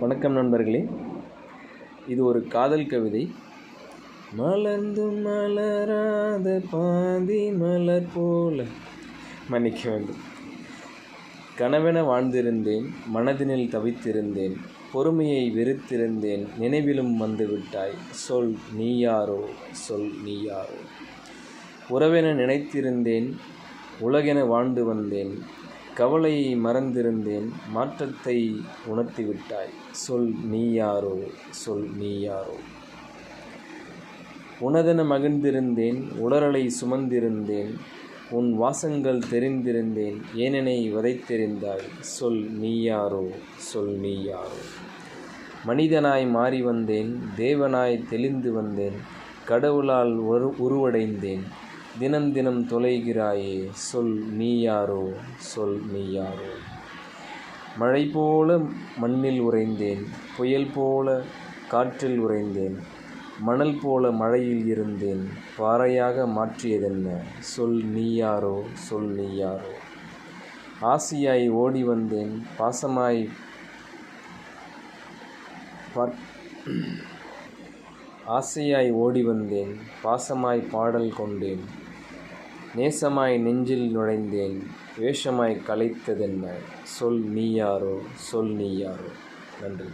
வணக்கம் நண்பர்களே. இது ஒரு காதல் கவிதை. மலர்ந்து மலராத பாதி மலர் போல மன்னிக்க வேண்டும். கனவென வாழ்ந்திருந்தேன் மனதினில் தவித்திருந்தேன் பொறுமையை வெறுத்திருந்தேன் நினைவிலும் வந்துவிட்டாய். சொல் நீ யாரோ சொல் நீ யாரோ உறவென நினைத்திருந்தேன் உலகென வாழ்ந்து வந்தேன் கவலையை மறந்திருந்தேன் மாற்றத்தை உணர்த்திவிட்டாய். சொல் நீ யாரோ சொல் நீ யாரோ உனதென மகிழ்ந்திருந்தேன் உடலலை சுமந்திருந்தேன் உன் வாசங்கள் தெரிந்திருந்தேன் ஏனெனை வதைத்தெறிந்தாய். சொல் நீ யாரோ சொல் நீ யாரோ மனிதனாய் மாறி வந்தேன் தேவனாய் தெளிந்து வந்தேன் கடவுளால் உரு உருவடைந்தேன். தினம் தினம் தொலைகிறாயே சொல் நீ யாரோ சொல் நீ யாரோ மழை போல மண்ணில் உறைந்தேன் புயல் போல காற்றில் உறைந்தேன் மணல் போல மழையில் இருந்தேன் பாறையாக மாற்றியதென்ன? சொல் நீ யாரோ சொல் நீ யாரோ ஆசியாய் ஓடி வந்தேன் பாசமாய் ஆசையாய் ஓடி வந்தேன் பாசமாய் பாடல் கொண்டேன். நேசமாய் நெஞ்சில் நுழைந்தேன் வேஷமாய் கலைத்ததென்ன சொல் நீ யாரோ? சொல் நீ யாரோ? நன்றி.